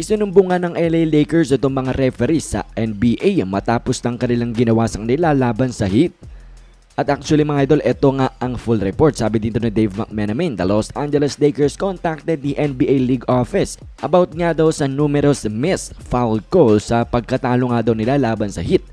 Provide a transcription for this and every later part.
Isinumbungan ng LA Lakers itong mga referees sa NBA matapos ng kanilang ginawa sa kanila laban sa Heat. At actually mga idol, ito nga ang full report. Sabi dito ni Dave McMenamin, the Los Angeles Lakers contacted the NBA League Office about nga daw sa numerous missed foul calls sa pagkatalo nga daw nila laban sa Heat.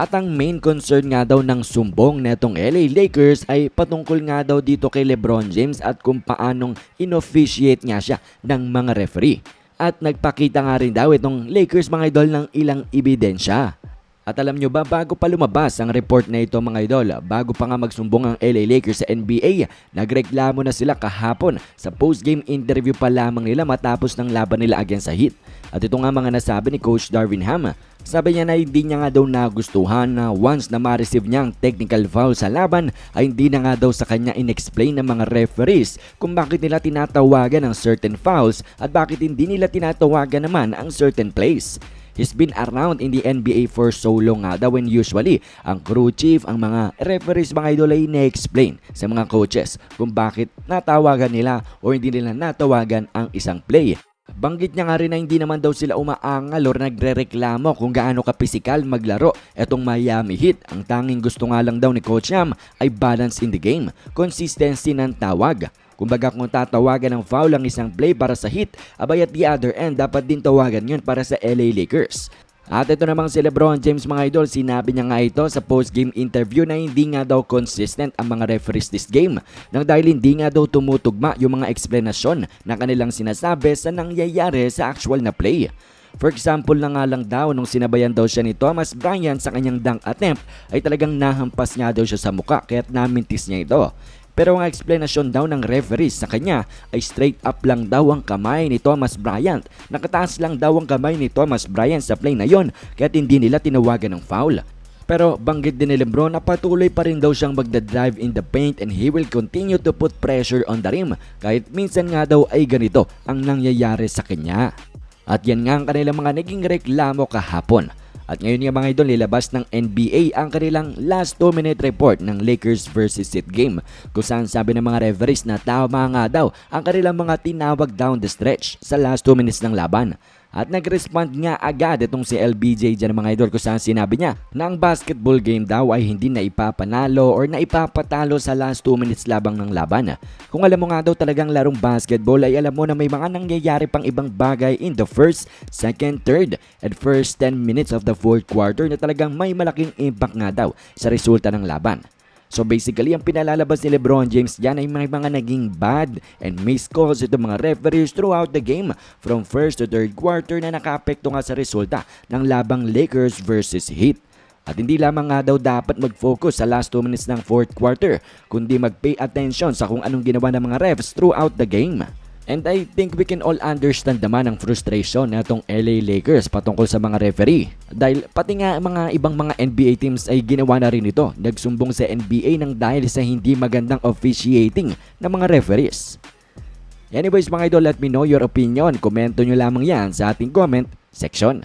At ang main concern nga daw ng sumbong netong LA Lakers ay patungkol nga daw dito kay Lebron James at kung paanong inofficiate nga siya ng mga referee. At nagpakita nga rin daw itong Lakers mga idol ng ilang ebidensya. At alam nyo ba, bago pa lumabas ang report na ito mga idol, bago pa nga magsumbong ang LA Lakers sa NBA, nagreklamo na sila kahapon sa post-game interview pa lamang nila matapos ng laban nila against sa Heat. At ito nga mga nasabi ni Coach Darvin Ham, sabi niya na hindi niya nga daw nagustuhan na once na ma-receive niya ang technical foul sa laban ay hindi na nga daw sa kanya in-explain ng mga referees kung bakit nila tinatawagan ang certain fouls at bakit hindi nila tinatawagan naman ang certain plays. He's been around in the NBA for so long nga daw when usually ang crew chief, ang mga referees mga idol ay na-explain sa mga coaches kung bakit natawagan nila o hindi nila natawagan ang isang play. Banggit niya nga rin na hindi naman daw sila umaangal o nagre-reklamo kung gaano kapisikal maglaro etong Miami Heat. Ang tanging gusto nga lang daw ni Coach Yam ay balance in the game, consistency ng tawag. Kumbaga kung tatawagan ng foul ang isang play para sa Heat, abay at the other end dapat din tawagan yun para sa LA Lakers. At ito namang si Lebron James mga idol, sinabi niya nga ito sa post-game interview na hindi nga daw consistent ang mga referees this game nang dahil hindi nga daw tumutugma yung mga eksplanasyon na kanilang sinasabi sa nangyayari sa actual na play. For example na nga lang daw nung sinabayan daw siya ni Thomas Bryant sa kanyang dunk attempt ay talagang nahampas nga daw siya sa muka kaya't namintis niya ito. Pero ang explanation daw ng referees sa kanya ay straight up lang daw ang kamay ni Thomas Bryant. Nakataas lang daw ang kamay ni Thomas Bryant sa play na yon kaya't hindi nila tinawagan ng foul. Pero banggit din ni Lebron na patuloy pa rin daw siyang magdadrive in the paint and he will continue to put pressure on the rim kahit minsan nga daw ay ganito ang nangyayari sa kanya. At yan nga ang kanilang mga naging reklamo kahapon. At ngayon nga mga idol, nilabas ng NBA ang kanilang last 2 minute report ng Lakers versus Heat game kung saan sabi ng mga referees na tama nga daw ang kanilang mga tinawag down the stretch sa last 2 minutes ng laban. At nag-respond nga agad itong si LBJ dyan mga idol kung saan sinabi niya na ang basketball game daw ay hindi na ipapanalo or na ipapatalo sa last 2 minutes labang ng laban. Kung alam mo nga daw talagang larong basketball ay alam mo na may mga nangyayari pang ibang bagay in the first, second, third, and first 10 minutes of the fourth quarter na talagang may malaking impact nga daw sa resulta ng laban. So basically, ang pinalalabas ni Lebron James dyan ay may mga naging bad and missed calls itong mga referees throughout the game from first to third quarter na nakaapekto nga sa resulta ng labang Lakers versus Heat. At hindi lamang nga daw dapat mag-focus sa last 2 minutes ng fourth quarter, kundi mag-pay attention sa kung anong ginawa ng mga refs throughout the game. And I think we can all understand naman ang frustration na itong LA Lakers patungkol sa mga referee. Dahil pati nga mga ibang mga NBA teams ay ginawa na rin ito. Nagsumbong sa NBA ng dahil sa hindi magandang officiating ng mga referees. Anyways mga idol, let me know your opinion. Komento nyo lamang yan sa ating comment section.